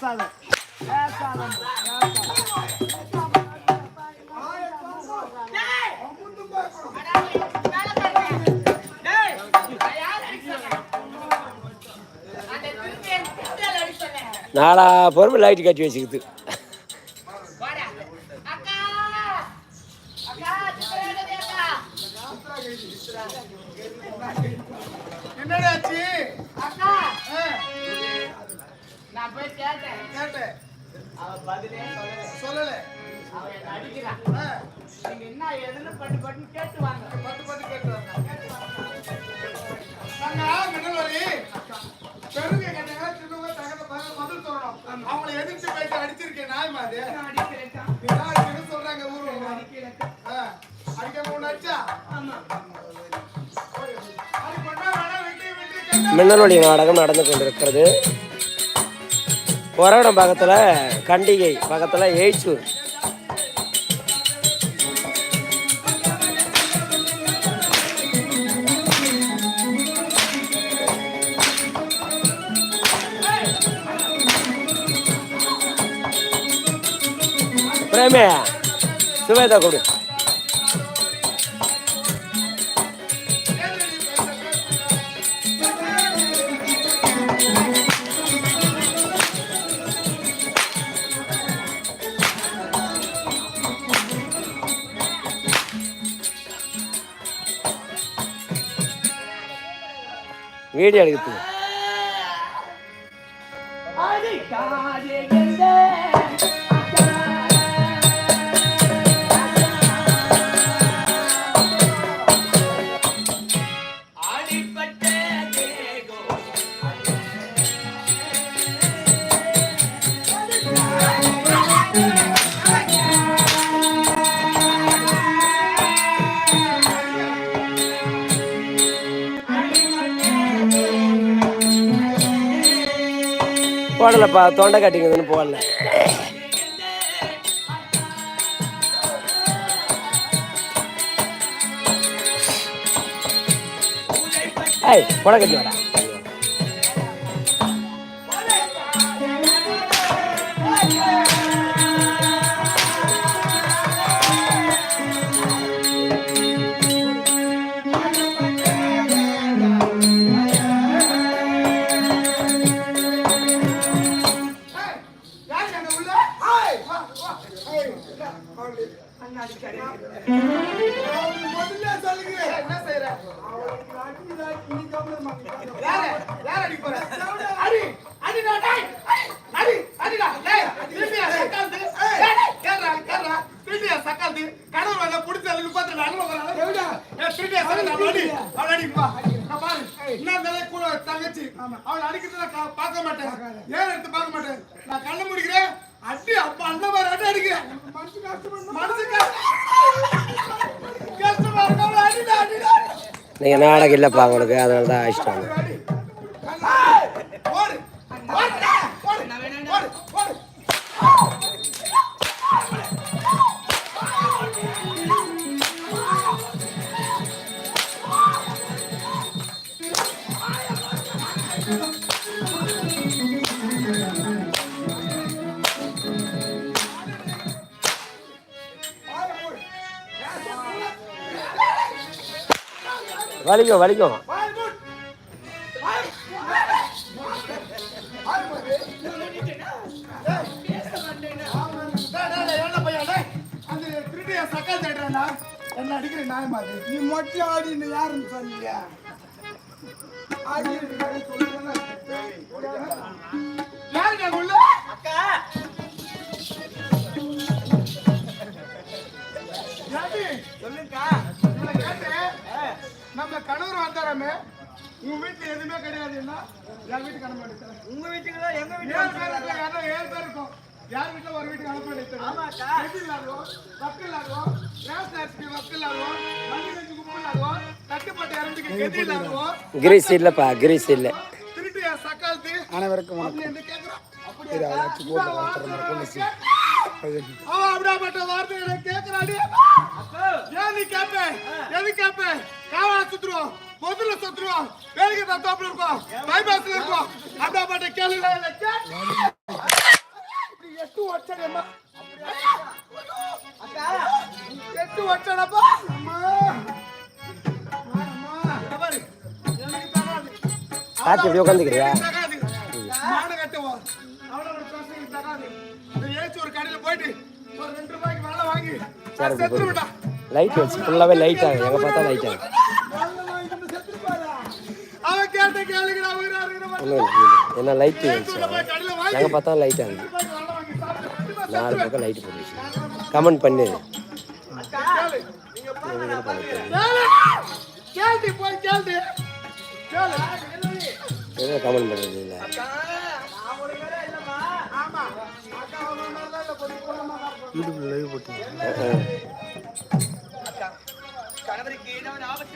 பேசாத பேசாத பேசாத நாலா பொறுமை லைட் கட்டி வச்சுக்குது மின்னலொளி நாடகம் நடந்து கொண்டிருக்கிறது. கொரகடம் பக்கத்தில் கண்டிகை பக்கத்தில் எய்ச்சூர் பிரேமே சுவேதா கொடு. വീഡിയോ എടുക്കുന്നത് போடலப்பா தொண்டை காட்டிங்கன்னு போடல ஏய் போட கட்டி வாடா. talking about the நாடகம் இல்லைப்பா அவங்களுக்கு. அதனால தான் அடிச்சிட்டாங்க வலிக்கும் வலிக்கும் என்ன அந்த அடிக்கிற நியாயமா நீ மொட்டை ஆடின்னு யாருன்னு சொன்னீங்க? வந்தாராமே உன் வீட்டுல எதுவுமே கிடையாதுன்னா என் வீட்டுக்கு அனுப்ப உங்க வீட்டுக்கு தான் எங்க ஏழு பேர் இருக்காங்க, அதான் ஏழு பேர் இருக்கும். யார் வீட்டுல ஒரு வீட்டுக்கு அனுப்ப மாட்டேன் வெட்டி விளையாடுவோம் வக்கு விளையாடுவோம் ரேஸ் அரிசிக்கு வக்கு விளையாடுவோம் மண்ணி கஞ்சி குப்பு விளையாடுவோம் தட்டுப்பட்டு இறந்துக்கு கெதி விளையாடுவோம் கிரீஸ் இல்லைப்பா கிரீஸ் இல்லை. திருட்டு என் சக்காலத்து? அனைவருக்கும் அப்படி என்று கேக்குறான். அப்படியே இரு, அவளை வச்சு போட்டு வளர்த்துறேன், கொண்டு அவன் அப்படியாப்பட்ட வார்த்தைகளை கேட்கிறாடி ஏன் நீ கேப்ப? எது கேப்ப? காவலா சுத்துருவோம். முதல்ல சுத்துருவோம் வேலைக்கு தத்தாப்புல இருக்கோம். பைபாஸ்ல இருக்கோம். அப்படியாப்பட்ட கேள்வி வச்சேன் அக்கா எட்டு பாரு. எனக்கு தகாது. பாத்து இப்படி உட்காந்துக்கிறியா மாடு கட்டுவோம். அவ்வளவு ஒரு பிரச்சனை ஏச்சு ஒரு கடையில போயிட்டு ஒரு ரெண்டு ரூபாய்க்கு வெள்ளம் வாங்கி செத்து விட்டா லைட் வச்சு ஃபுல்லாகவே லைட் ஆகும் எங்கே பார்த்தா லைட் ஆகும் வெள்ளம் வாங்கி வந்து செத்து போறா அவன் கேட்ட கேளுங்கடா உயிரா இருக்கிற ஒன்றும் இல்லை என்ன லைட் எங்கே பார்த்தா லைட் ஆகுது ரெண்டு ரூபாய்க்கு வெள்ளம் வாங்கி சாப்பிட்டு கண்டிப்பா நாலு பக்கம் லைட் போட்டு கமெண்ட் பண்ணு. கமெண்ட் பண்ணுறது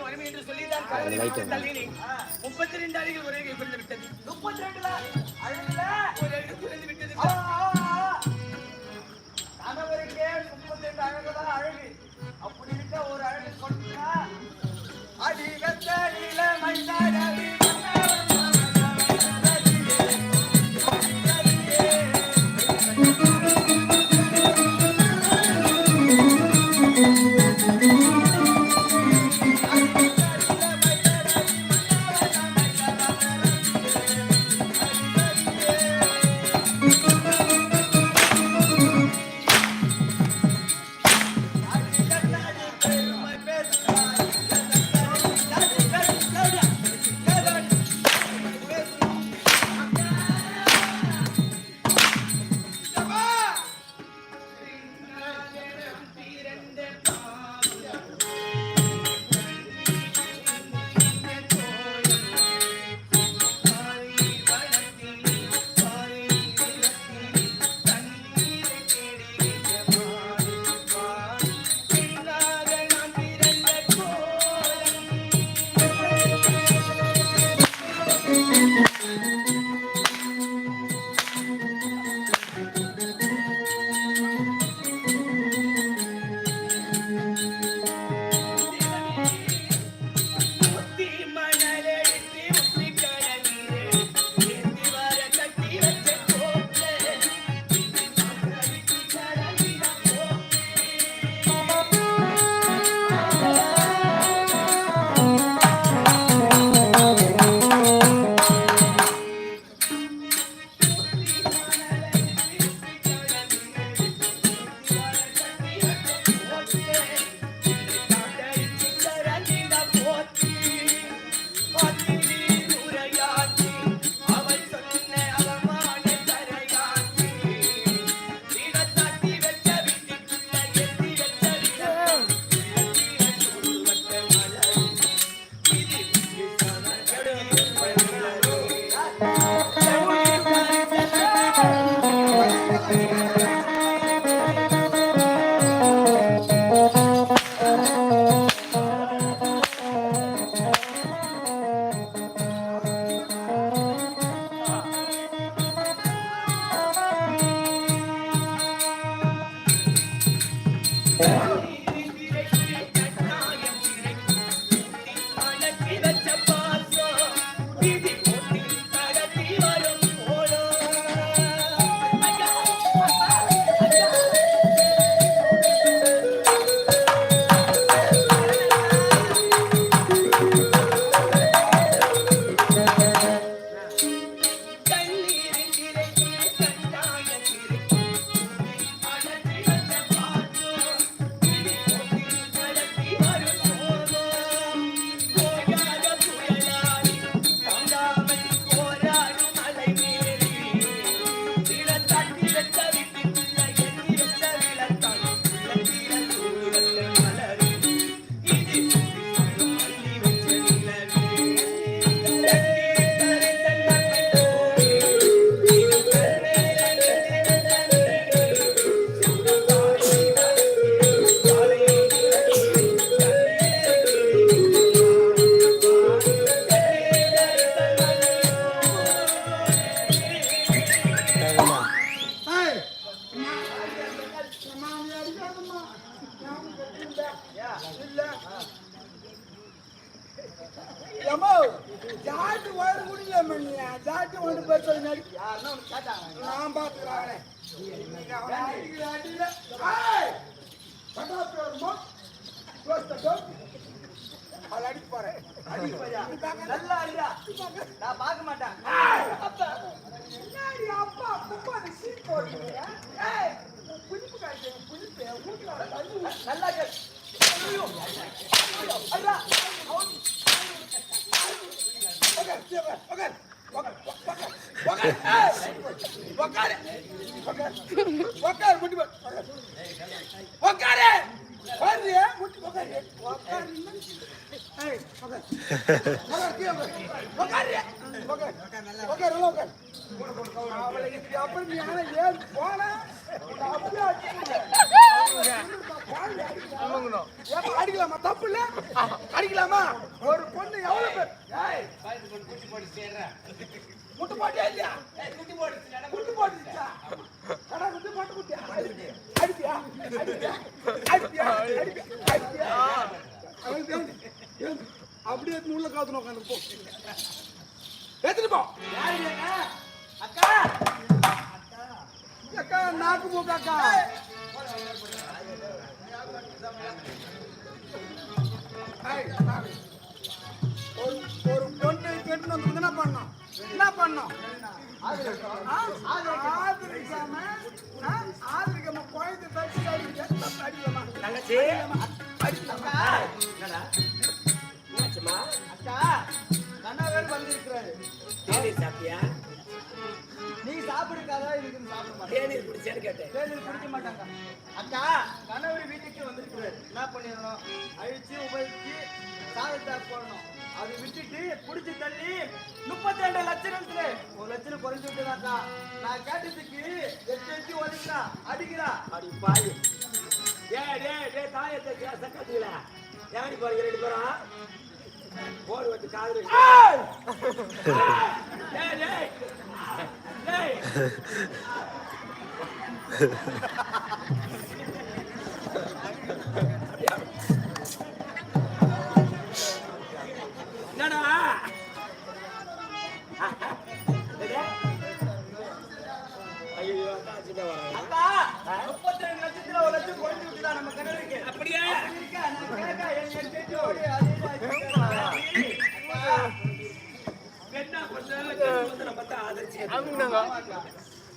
என்று சொல்லிதான் தள்ளினேன் முப்பத்தி ரெண்டு அடிகள் ஒரே குறைந்து விட்டது. முப்பத்தி ரெண்டுல அழகுல ஒரு அடி குறைந்து விட்டது. கணவருக்கே முப்பத்தி ரெண்டு அழகுதான் அழகு. அப்படி இருக்க ஒரு அழகு கொடுத்தா அடி அடிக்கலாமா? தப்பு இல்ல அடிக்கலாமா என்னடா? அக்கா கண்ணாவேல் வந்திருக்கிறாரு. தேநீர் சாப்பிட்டியா? நீ சாப்பிடுக்காதா இதுக்கு சாப்பிட மாட்டேன். தேநீர் குடிச்சேன்னு கேட்டேன். தேநீர் குடிக்க மாட்டாங்க அக்கா. கணவர் வீட்டுக்கு வந்திருக்கிறாரு. என்ன பண்ணிடணும்? அழிச்சு உபயோகிச்சு சாதத்தை போடணும். அது விட்டுட்டு குடிச்சு தள்ளி முப்பத்தி ரெண்டு லட்சணத்துல ஒரு லட்சம் குறைஞ்சு விட்டுதாக்கா நான் கேட்டதுக்கு எட்டு எட்டு ஒதுக்கிறா அடிக்கிறா. அடி பாய் டேய் டேய் டேய் தாயத்தை சக்கத்துல ஏடி போறீங்க ரெண்டு பேரும் போடு காது டேய் டேய். டேய். என்னடா?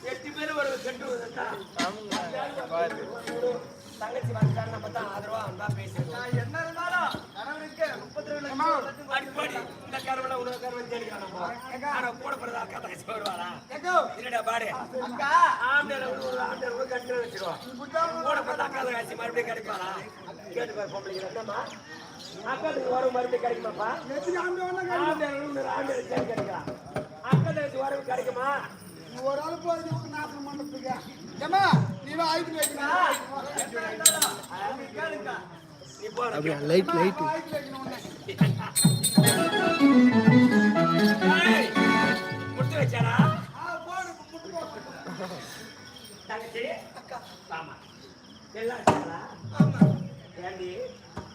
எட்டு பேர் ஒரு கெட்டு தங்கச்சி வந்தாரு நம்ம ஆதரவா அன்பா என்ன இருந்தாலும் முப்பத்தி ரெண்டு லட்சம் அடிப்படி இந்த தேடிக்கலாம் ஆனா கூட பிறந்த அக்கா தங்கச்சி வருவாரா பாடு அக்கா ஆம்பளை ஆம்பளை கட்டு கூட பிறந்த அக்கா தங்கச்சி மறுபடியும் கிடைப்பாரா கேட்டு பாரு பொம்பளைக்கு என்னம்மா? அக்காத்துக்கு வரும் மறுபடியும் கிடைக்குமாப்பா? ஆம்பளை கிடைக்கலாம். அக்கா தங்கச்சி வரவு கிடைக்குமா? நீ ஒரு ஆள் போய் நாசம் பண்றதுக்கு ஏமா நீ ஆயுதம் வைக்கணும் போற லைட் லைட் முட்டு வச்சாரா. தங்கச்சி ஆமா எல்லாம் ஆமா. ஏண்டி?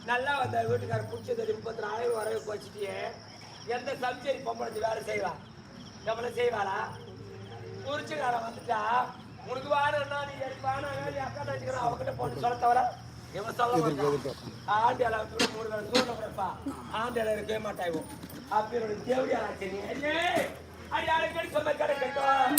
நல்லா வந்த வீட்டுக்காரர் பிடிச்சது முப்பத்தி நாலாயிரம் வரவே போச்சுட்டியே. எந்த சம்சரி பொம்பளை வேலை செய்வா? நம்மள செய்வாளா? குறிச்சுக்கார வந்துட்டா உனக்கு வாடனா நீ எனக்கு வாடா நீ அக்கா தச்சுக்கிறோம் அவகிட்ட போட்டு சொல்ல தவிர இவன் சொல்ல ஆண்டி மூணு வேலை தூரம் கிடப்பா. ஆண்டி எல்லாம் இருக்கவே மாட்டாய்வோம் அப்படி நீ. ஐயே அடி அடிக்கடி சொன்ன கடை கட்டும்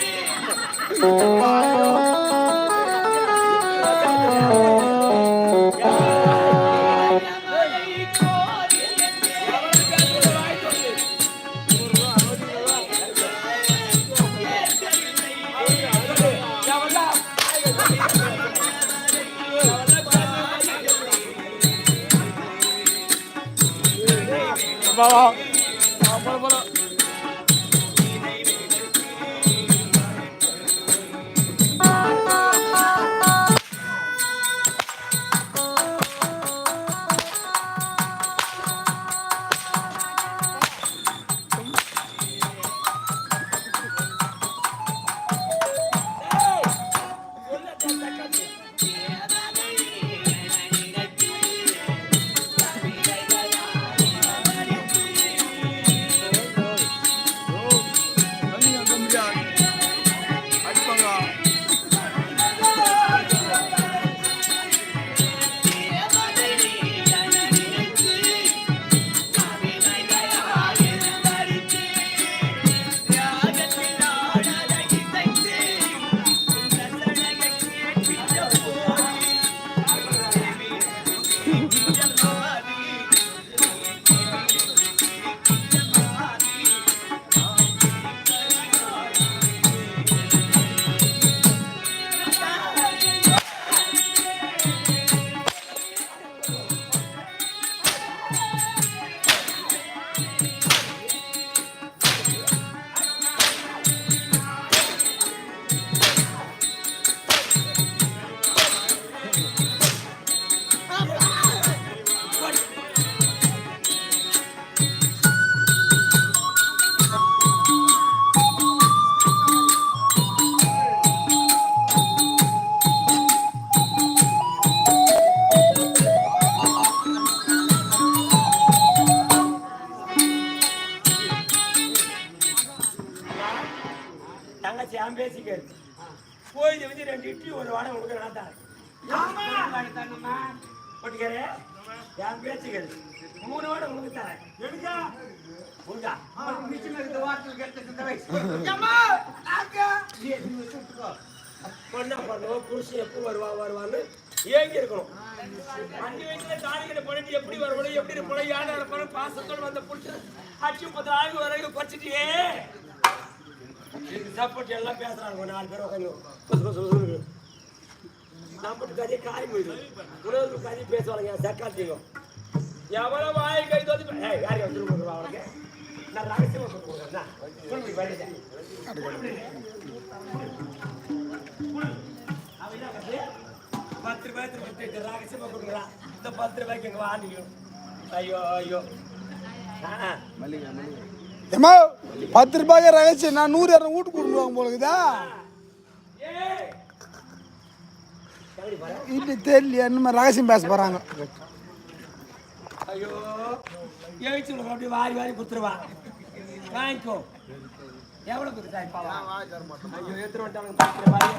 தங்கச்சி அவன் பேசிக்காரு கோயில் வந்து ரெண்டு இட்லி ஒரு வாடகை கொடுக்க நான் தரேன். போட்டுக்காரு என் பேச்சுக்காரு மூணு வாடகை உங்களுக்கு தரேன். எடுக்கா. உண்டா? பொண்ணா பண்ணுவோம் புருஷன் எப்போ வருவா வருவான்னு ஏங்கி இருக்கணும். அஞ்சு வயசுல பண்ணிட்டு எப்படி வரணும் எப்படி இருப்பணும் யானை இருப்பணும் பாசத்தோடு வந்த புருஷன் அச்சு பத்து ஆய்வு வரைக்கும் குறைச்சிட்டியே. இதுக்கு சப்போர்ட் எல்லாம் பேசுறாங்க. நாலு பேர் உட்காந்து நம்மட்டு கதையை காய் போயிடும் உணவு கதையை பேசுவாங்க சக்காத்தியும் எவ்வளவு வாய் கை தோதி ஏய் யாரையும் வந்துருக்கோம் அவனுக்கு நான் ரகசியமா சொல்லுவேன் பத்து ரூபாய் திருப்பி ரகசியமா கொடுக்குறான் இந்த பத்து ரூபாய்க்கு எங்க வாங்கிக்கணும் ஐயோ ஐயோ. ஆ. மல்லிகா மல்லிகா. ஏமா பத்து ரூபாய்க்கு ரகசியம் நான் நூறு இரநூறு வீட்டு கொடுத்துருவாங்க போலுக்குதா இது தெரியல என்ன ரகசியம் பேச போறாங்க. ஐயோ எழுச்சி அப்படியே வாரி வாரி குத்துருவா. வாங்கிக்கோ. எவ்வளவு குத்துட்டா இப்பாவா ஐயோ எத்தனை பத்து ரூபாய்.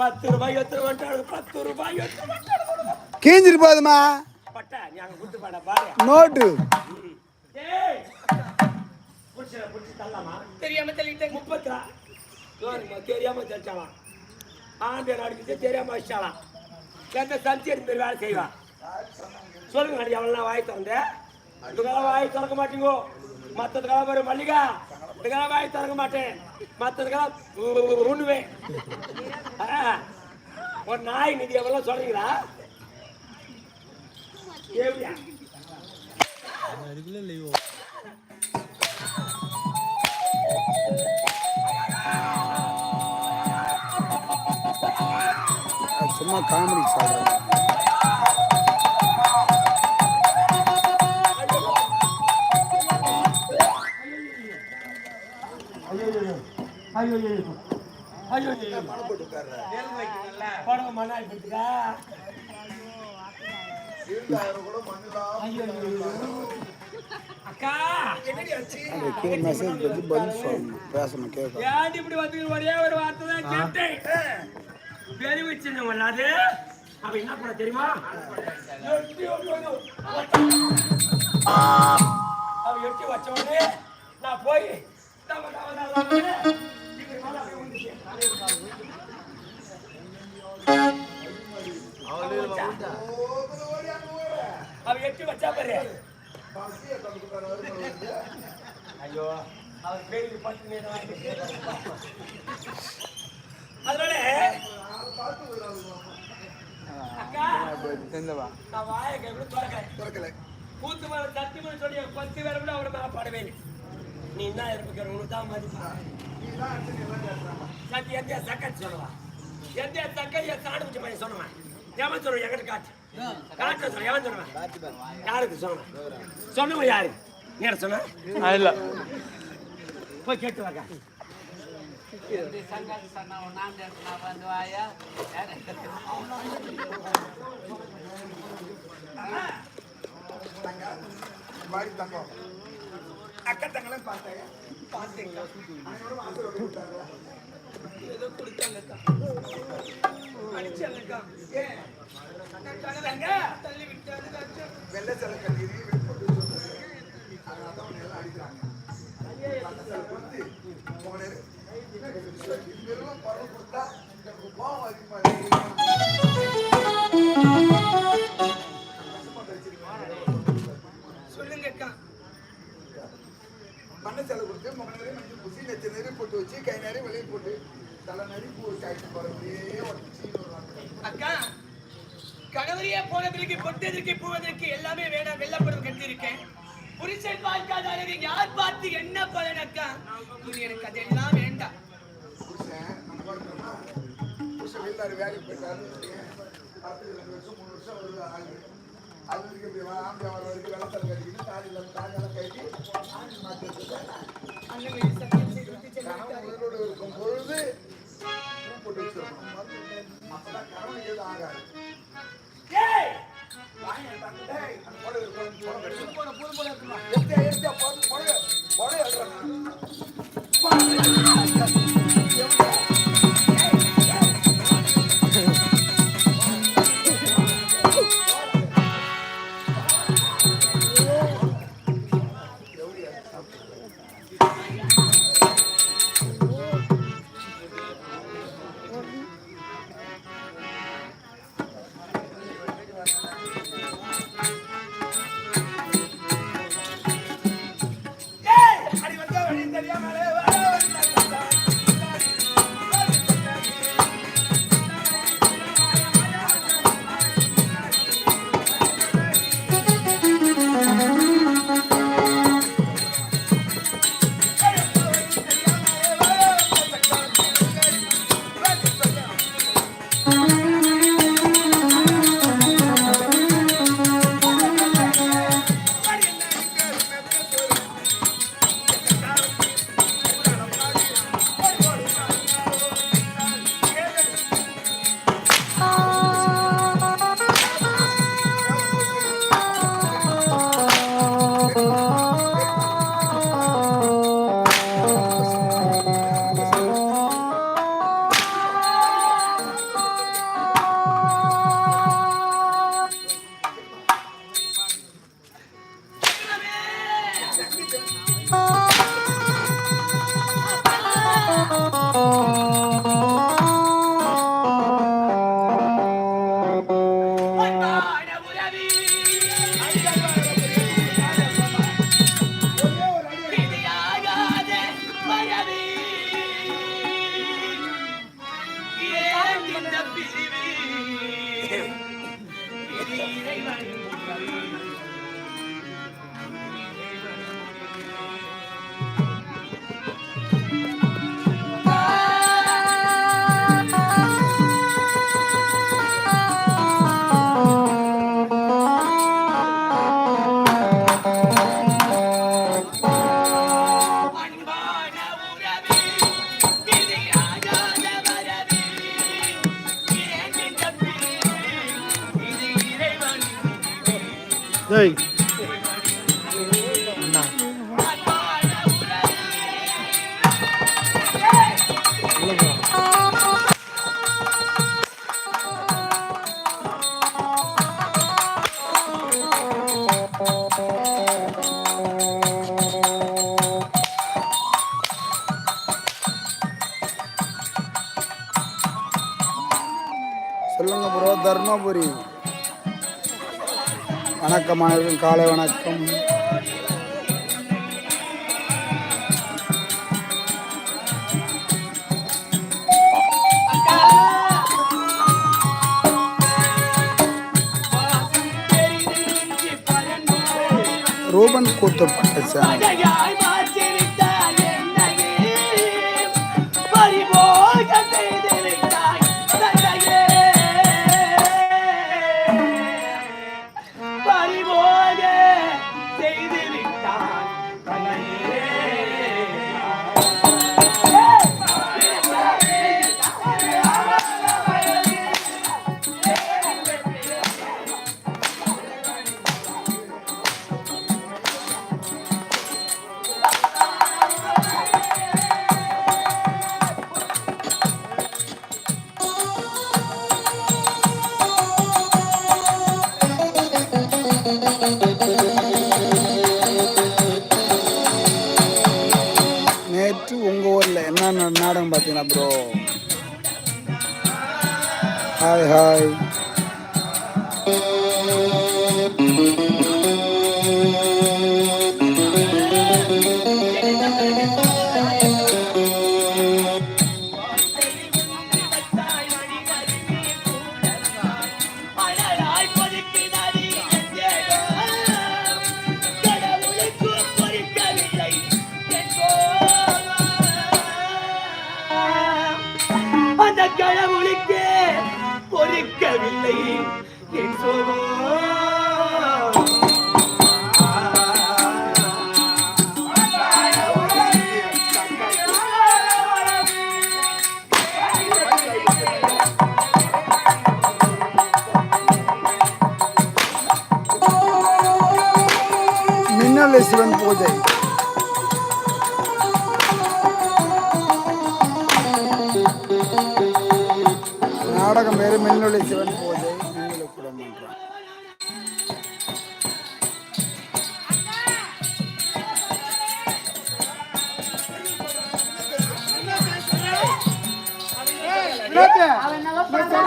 பத்து ரூபாய் எத்தனை வந்துட்டாங்க பத்து ரூபாய் எத்தனை வந்துட்டாங்க கீஞ்சிட்டு பட்டா பாடா பாரு. நோட்டு. ஏய் புடிச்சு புடிச்சு தள்ளலாமா? தெரியாம தள்ளிட்டேன் முப்பத்தா. யோரிமா தெரியாம தள்ளிச்சாலாம் ஆண்டு அடிக்கிட்டு தெரியாம வச்சாலாம் எந்த சந்தி எடுத்து வேலை செய்வா? சொல்லுங்க அடி எவ்வளோ வாய் திறந்த. இதுக்கெல்லாம் வாய் திறக்க மாட்டீங்கோ. மற்றதுக்கெல்லாம் பாரு மல்லிகா. இதுக்கெல்லாம் வாய் திறக்க மாட்டேன். மற்றதுக்கெல்லாம் உண்ணுவேன். ஆ, ஒரு நாய் நிதி எவ்வளோ சொல்றீங்களா? எப்படியா சும்மா காமெடி ஐயோ அக்கா! அந்த கே மெசேஜ் வந்து பதில் சொல்லணும். பேசணும் கேட்கணும். இப்படி வந்து ஒரே ஒரு வார்த்தை தான் கேட்டேன். பெருமை சின்னம் அல்லாது அவ என்ன பண்ண தெரியுமா எட்டி வச்ச உடனே நான் போய் அவ எட்டி வச்சா பாரு ஐயோ அவர் கேள்வி அதனால அக்கா நான் வாயை கைவிட திறக்கிறேன் திறக்கல. கூத்து மேல தட்டி சொல்லி பத்து பேரை விட அவரை மேல பாடவே இல்லை. நீ என்ன இருப்பிக்கிற? உனக்கு தான் மதிப்பா. சத்தி எந்த சக்கரை சொல்லுவா. எந்த சக்கரை என் சாடு வச்சு பையன் சொல்லுவேன் எவன் சொல்லுவேன் என்கிட்ட காட்டு. காட்டு சொல்ல எவன் சொல்லுவேன் யாருக்கு சொன்னேன் சொன்னவன் யாரு? நீ சொன்ன? இல்ல. போய் கேட்டு வாங்க தங்கம் அக்கா தங்கலாம் பார்த்தேன் பார்த்தேங்க அவனோட வாசல் வந்து விட்டாங்களா ஏதோ கொடுத்தாங்கக்கா அடிச்சாங்கக்கா ஏன் கணவங்க தள்ளி விட்டாங்க வெள்ளை சிலை கட்டி வெளிப்பட்டு அதனால தான் அவனை எல்லாம் அடிக்கிறாங்க சிலை கொடுத்து பரவ எனக்கு கோவம் அதிகமா இருக்கு சொல்லுங்கக்கா. மண்ணை சிலை கொடுத்து முக நிறைய மஞ்சள் பூசி நெச்ச நிறைய போட்டு வச்சு கை நிறைய வெளியே போட்டு தலை நிறைய பூ ஆயிட்டு போறதே அக்கா கணவரியே போனதற்கு பொட்டதற்கு பூவதற்கு எல்லாமே வேணாம் வெள்ளப்படம் கட்டியிருக்கேன். புருஷன் பார்க்காத யார் பார்த்து என்ன பலன் அக்கா? எனக்கு அதெல்லாம் வெளிநாடு வேலைக்கு போயிட்டாரு பத்து ரெண்டு வருஷம் மூணு வருஷம் வருது ஆளு அது வரைக்கும் இப்படி ஆம்பளை வர வரைக்கும் வெள்ளத்தலை கட்டிக்கிட்டு தாடி இல்லாம தாடியெல்லாம் கட்டி ஆண்டி சென்று கணவன் உயிரோடு இருக்கும் பொழுது போட்டு வச்சிருக்கணும் அப்பதான் கணவன் எதுவும் ஆகாது. ஏய்! வாங்கி எடுத்தாங்க. டேய், அந்த காலை வணக்கம். ரூபன் கூத்து பட்டச்சான் நேற்று உங்கள் ஊரில் என்ன நாடகம் பார்த்தீங்கன்னா ப்ரோ ஹாய் ஹாய் பூஜை நாடகம் பேரு மின்னொளி சிவன் பூஜை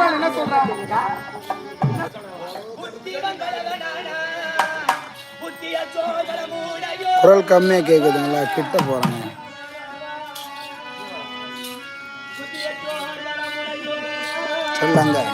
என்ன சொல்றான் புத்திய சோதர குரல் கம்மியாக கேக்குதுங்களா? கிட்ட போறாங்க. புத்திய சொல்லுங்க.